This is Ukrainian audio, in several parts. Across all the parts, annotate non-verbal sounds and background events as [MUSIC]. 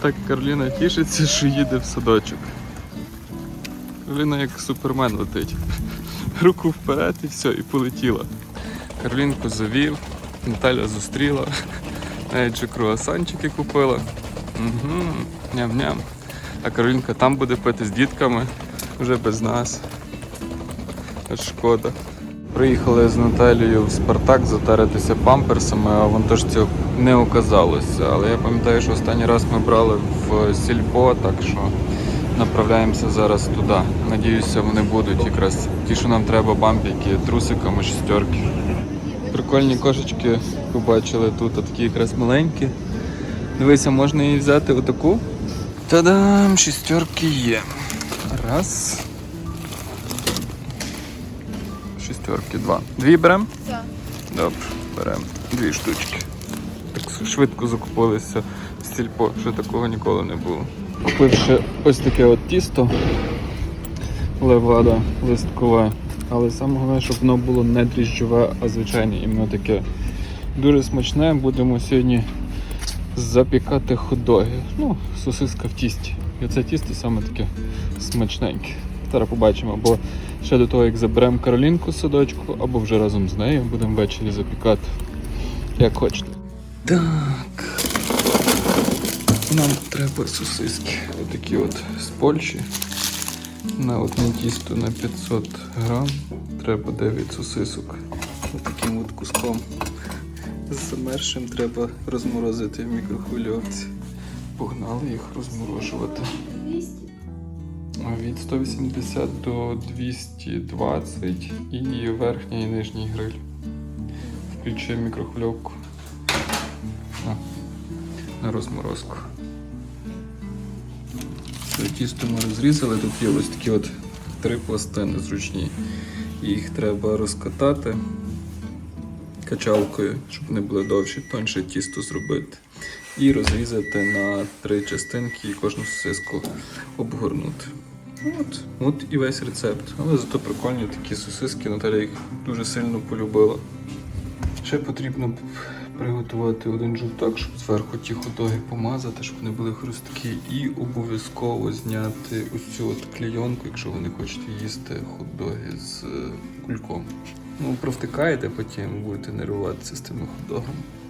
Так Карліна тішиться, що їде в садочок. Карліна як супермен летить. Руку вперед і все, і полетіла. Карлінку завів, Наталя зустріла, навіть же круасанчики купила. Угу, ням-ням. А Каролінка там буде пити з дітками, вже без нас. Шкода. Приїхали з Наталією в Спартак затаритися памперсами, а вантажці не оказалося. Але я пам'ятаю, що останній раз ми брали в сільпо, так що направляємося зараз туди. Надіюся, вони будуть якраз ті, що нам треба, бампіки, трусиками, шістерки. Прикольні кошечки побачили тут, а такі якраз маленькі. Дивися, можна її взяти отаку. Та-дам! Шістерки є. Раз. Шістерки, два. Дві беремо? Так. Добре, беремо дві штучки. Так швидко закупилися в сільпо, що такого ніколи не було. Купив ще ось таке от тісто левада листкове. Але саме головне, щоб воно було не дріжджове, а звичайне іменно таке. Дуже смачне. Будемо сьогодні запікати хот-доги. Ну, сосиска в тісті. І це тісто саме таке смачненьке. Зараз побачимо, або ще до того, як заберемо Каролінку з садочку, або вже разом з нею будемо ввечері запікати. Як хочете. Так. Нам треба сосиски. Отакі от з Польщі. На одне тісто на 500 грам треба 9 сосисок. Отаким от куском. З замершим треба розморозити в мікрохвильовці. Погнали їх розморожувати. Від 180 до 220 і верхній і нижній гриль. Включив мікрохвильовку на, на розморозку. Це тісто ми розрізали, тут є ось такі от три пластини зручні. Їх треба розкатати качалкою, щоб вони були довші, тонше тісто зробити. І розрізати на три частинки і кожну сосиску обгорнути. От, от і весь рецепт. Але зато прикольні такі сосиски, Наталя їх дуже сильно полюбила. Ще потрібно приготувати один жовток, щоб зверху ті ходоги помазати, щоб вони були хрусткі. І обов'язково зняти ось цю от клейонку, якщо ви не хочете їсти хот-доги з е, кульком. Ну, провтикаєте, потім будете нервуватися з тими хот-догами.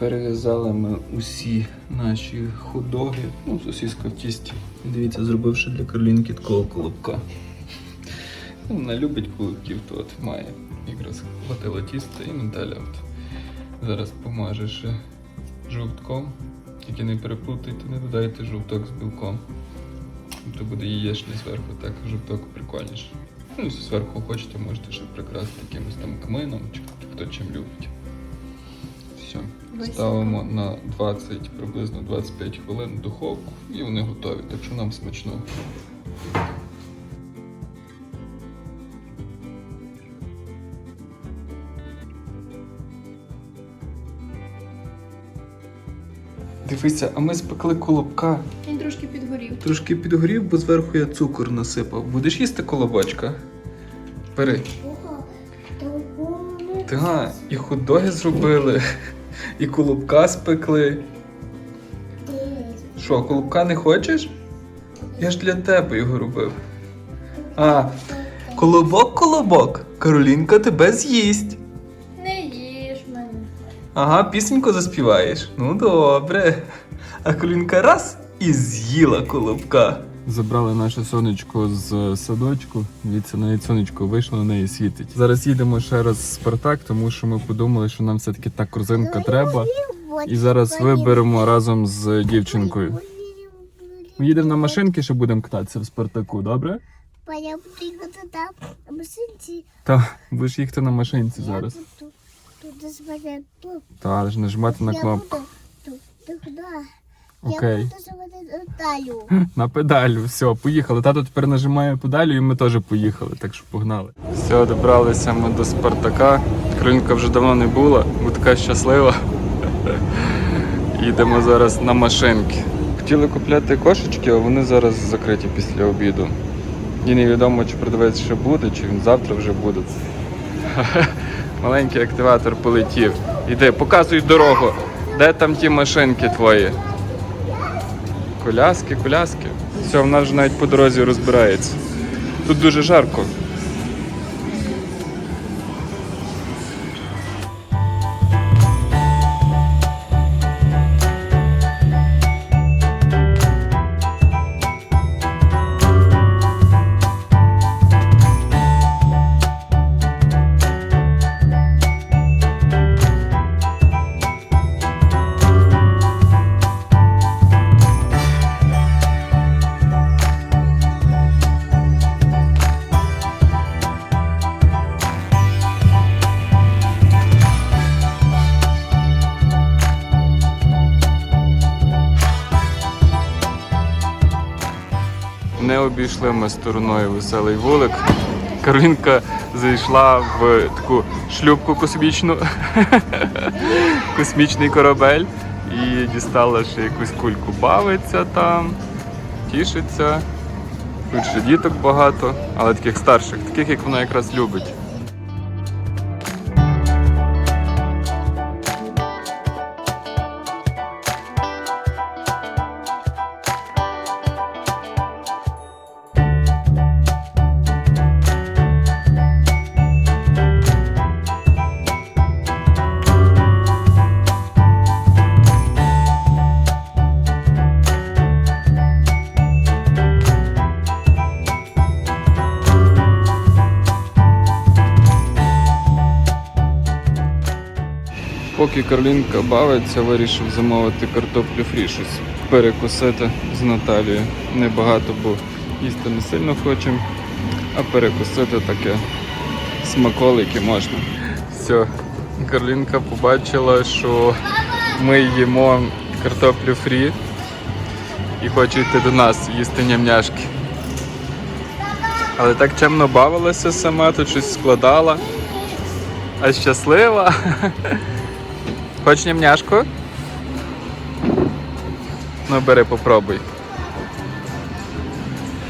Перев'язали ми усі наші худоги, ну, сосиска в тісті. Дивіться, зробивши для Карлінки такого колобка. Ну, Вона любить колобків, то от має якраз хватило тіста і от зараз помаже ще жовтком. Тільки не переплутайте, не додайте жовток з білком. То буде яєчний зверху, так жовток прикольніше. Ну, зверху хочете, можете ще прикрасити якимось там кмином, чи хто чим любить. Ставимо на 20, приблизно 25 хвилин в духовку і вони готові. Так що нам смачно. Дивися, а ми спекли колобка. Він трошки підгорів. Трошки підгорів, бо зверху я цукор насипав. Будеш їсти колобочка? Бери. Так, і хот-доги зробили, і колобка спекли. Що, колобка не хочеш? Я ж для тебе його робив. А, колобок, колобок, Каролінка тебе з'їсть. Не їж мене. Ага, пісеньку заспіваєш. Ну добре. А Колінка раз і з'їла колобка. Забрали наше сонечко з садочку. Дивіться, навіть сонечко вийшло, на неї світить. Зараз їдемо ще раз в Спартак, тому що ми подумали, що нам все-таки та корзинка треба. І зараз виберемо разом з дівчинкою. Ми їдемо на машинки, що будемо кататися в Спартаку, добре? Я буду там на машинці. Так, будеш їхати на машинці зараз. Та, нажимати на кнопку. Окей. Я буду заводити Наталю. [LAUGHS] На педалю, все, поїхали. Тато тепер нажимає педалю і ми теж поїхали, так що погнали. Все, добралися ми до Спартака. Кринка вже давно не була, бо така щаслива. [LAUGHS] Їдемо зараз на машинки. Хотіли купляти кошечки, а вони зараз закриті після обіду. І невідомо, чи продавець ще буде, чи він завтра вже буде. [LAUGHS] Маленький активатор полетів. Іди, показуй дорогу. Де там ті машинки твої? Коляски, коляски. Все, вона вже навіть по дорозі розбирається. Тут дуже жарко. Не обійшли ми стороною веселий вулик. Каролінка зайшла в таку шлюпку космічну, [LAUGHS] космічний корабель і дістала ще якусь кульку. Бавиться там, тішиться. Тут ще діток багато, але таких старших, таких, як вона якраз любить. Поки Карлінка бавиться, вирішив замовити картоплю фрі щось перекусити з Наталією. Небагато, бо їсти не сильно хочемо, а перекусити таке смаколики можна. Все, Карлінка побачила, що ми їмо картоплю фрі і хоче йти до нас їсти нямняшки. Але так чемно бавилася сама, тут щось складала. А щаслива. [LAUGHS] Хоч нямняшку? Ну, бери, попробуй.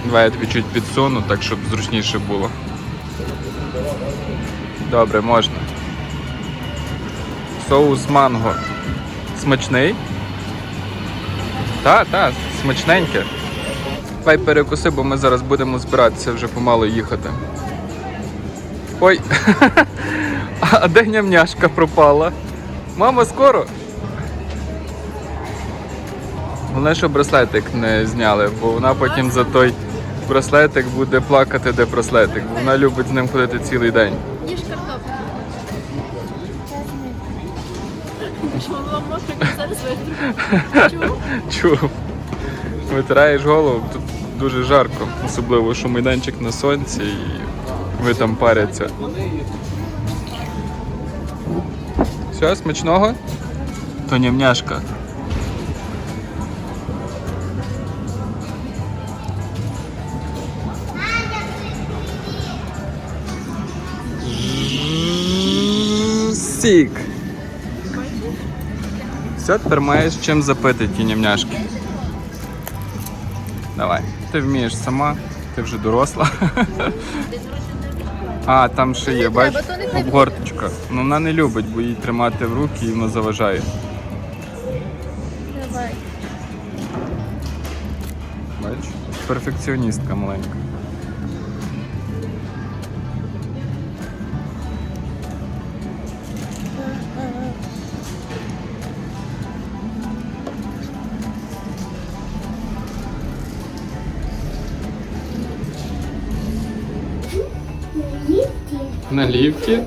Давай я тобі чуть підсуну, так щоб зручніше було. Добре, можна. Соус манго. Смачний? Так, так, смачненьке. Давай перекуси, бо ми зараз будемо збиратися вже помало їхати. Ой, [LAUGHS] а де нямняшка пропала? Мама, скоро. Головне, що браслетик не зняли, бо вона потім за той браслетик буде плакати, де браслетик. Бо вона любить з ним ходити цілий день. Їж картоплю. Витру? Чув. Витираєш голову, тут дуже жарко, особливо, що майданчик на сонці і ви там паряться. Все, смачного? То нямняшка. Сік. Все, тепер маєш чим запити ті нямняшки. Давай. Ти вмієш сама, ти вже доросла. [LAUGHS] А, там ще є, Не бач, обгорточка. Ну вона не любить, бо їй тримати в руки і воно заважає. Давай. Бач? Перфекціоністка маленька. Ліфті. На ліфті?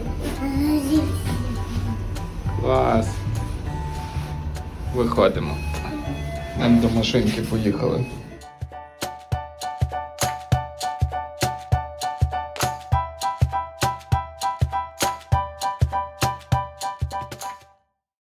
Ліфті. Клас. Виходимо. Нам до машинки поїхали.